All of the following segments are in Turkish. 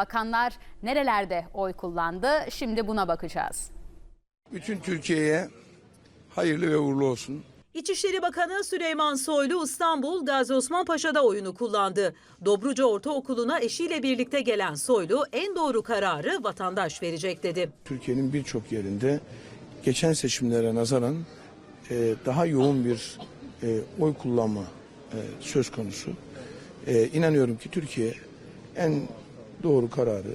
Bakanlar nerelerde oy kullandı? Şimdi buna bakacağız. Bütün Türkiye'ye hayırlı ve uğurlu olsun. İçişleri Bakanı Süleyman Soylu İstanbul Gazi Osman Paşa'da oyunu kullandı. Dobruca Ortaokulu'na eşiyle birlikte gelen Soylu en doğru kararı vatandaş verecek dedi. Türkiye'nin birçok yerinde geçen seçimlere nazaran e, daha yoğun bir e, oy kullanma e, söz konusu. E, inanıyorum ki Türkiye en doğru kararı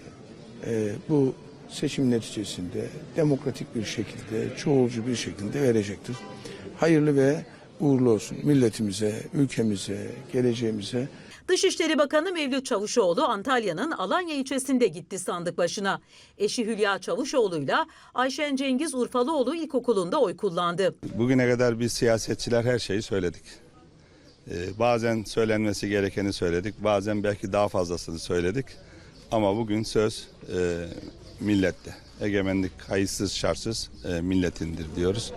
e, bu seçim neticesinde demokratik bir şekilde, çoğulcu bir şekilde verecektir. Hayırlı ve uğurlu olsun milletimize, ülkemize, geleceğimize. Dışişleri Bakanı Mevlüt Çavuşoğlu Antalya'nın Alanya ilçesinde gitti sandık başına. Eşi Hülya Çavuşoğlu'yla Ayşen Cengiz Urfalıoğlu İlkokulu'nda oy kullandı. Bugüne kadar biz siyasetçiler her şeyi söyledik. Ee, bazen söylenmesi gerekeni söyledik, bazen belki daha fazlasını söyledik. Ama bugün söz e, millette. Egemenlik kayıtsız şartsız e, milletindir diyoruz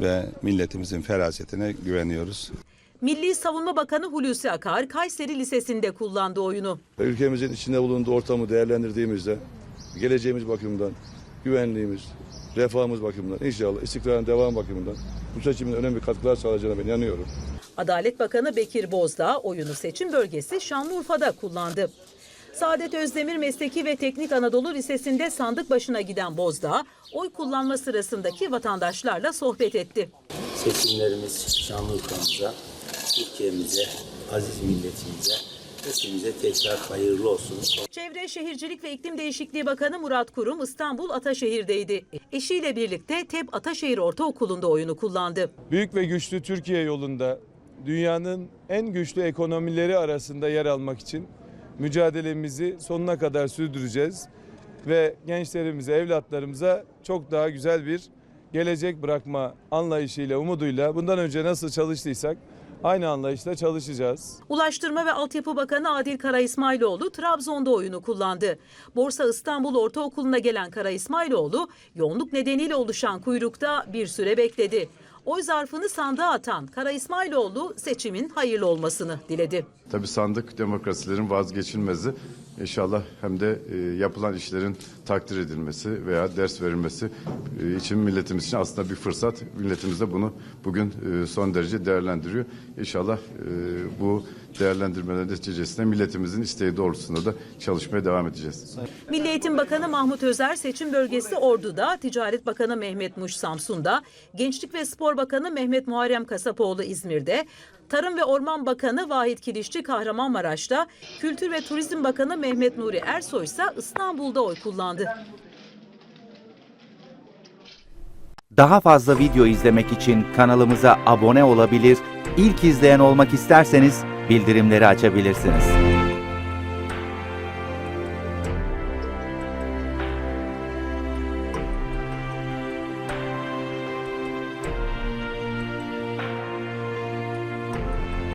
ve milletimizin ferasetine güveniyoruz. Milli Savunma Bakanı Hulusi Akar Kayseri Lisesi'nde kullandı oyunu. Ülkemizin içinde bulunduğu ortamı değerlendirdiğimizde geleceğimiz bakımından, güvenliğimiz, refahımız bakımından, inşallah istikrarın devam bakımından bu seçimin önemli katkılar sağlayacağına ben inanıyorum. Adalet Bakanı Bekir Bozdağ oyunu seçim bölgesi Şanlıurfa'da kullandı. Saadet Özdemir Mesleki ve Teknik Anadolu Lisesi'nde sandık başına giden Bozdağ, oy kullanma sırasındaki vatandaşlarla sohbet etti. seçimlerimiz Şanlıurfa'mıza, Türkiye'mize, aziz milletimize, hepimize tekrar hayırlı olsun. Çevre Şehircilik ve İklim Değişikliği Bakanı Murat Kurum İstanbul Ataşehir'deydi. Eşiyle birlikte TEP Ataşehir Ortaokulu'nda oyunu kullandı. Büyük ve güçlü Türkiye yolunda dünyanın en güçlü ekonomileri arasında yer almak için mücadelemizi sonuna kadar sürdüreceğiz ve gençlerimize, evlatlarımıza çok daha güzel bir gelecek bırakma anlayışıyla, umuduyla bundan önce nasıl çalıştıysak aynı anlayışla çalışacağız. Ulaştırma ve Altyapı Bakanı Adil Kara İsmailoğlu Trabzon'da oyunu kullandı. Borsa İstanbul Ortaokulu'na gelen Kara İsmailoğlu yoğunluk nedeniyle oluşan kuyrukta bir süre bekledi. Oy zarfını sandığa atan Kara İsmailoğlu seçimin hayırlı olmasını diledi. Tabii sandık demokrasilerin vazgeçilmezi. İnşallah hem de e, yapılan işlerin takdir edilmesi veya ders verilmesi e, için milletimiz için aslında bir fırsat. Milletimiz de bunu bugün e, son derece değerlendiriyor. İnşallah bu değerlendirmeler neticesinde milletimizin isteği doğrultusunda da çalışmaya devam edeceğiz. Milli Eğitim Bakanı Mahmut Özer seçim bölgesi Ordu'da, Ticaret Bakanı Mehmet Muş Samsun'da, Gençlik ve Spor Bakanı Mehmet Muharrem Kasapoğlu İzmir'de, Tarım ve Orman Bakanı Vahit Kilişçi Kahramanmaraş'ta, Kültür ve Turizm Bakanı Mehmet Nuri Ersoy ise İstanbul'da oy kullandı. Daha fazla video izlemek için kanalımıza abone olabilir, ilk izleyen olmak isterseniz bildirimleri açabilirsiniz.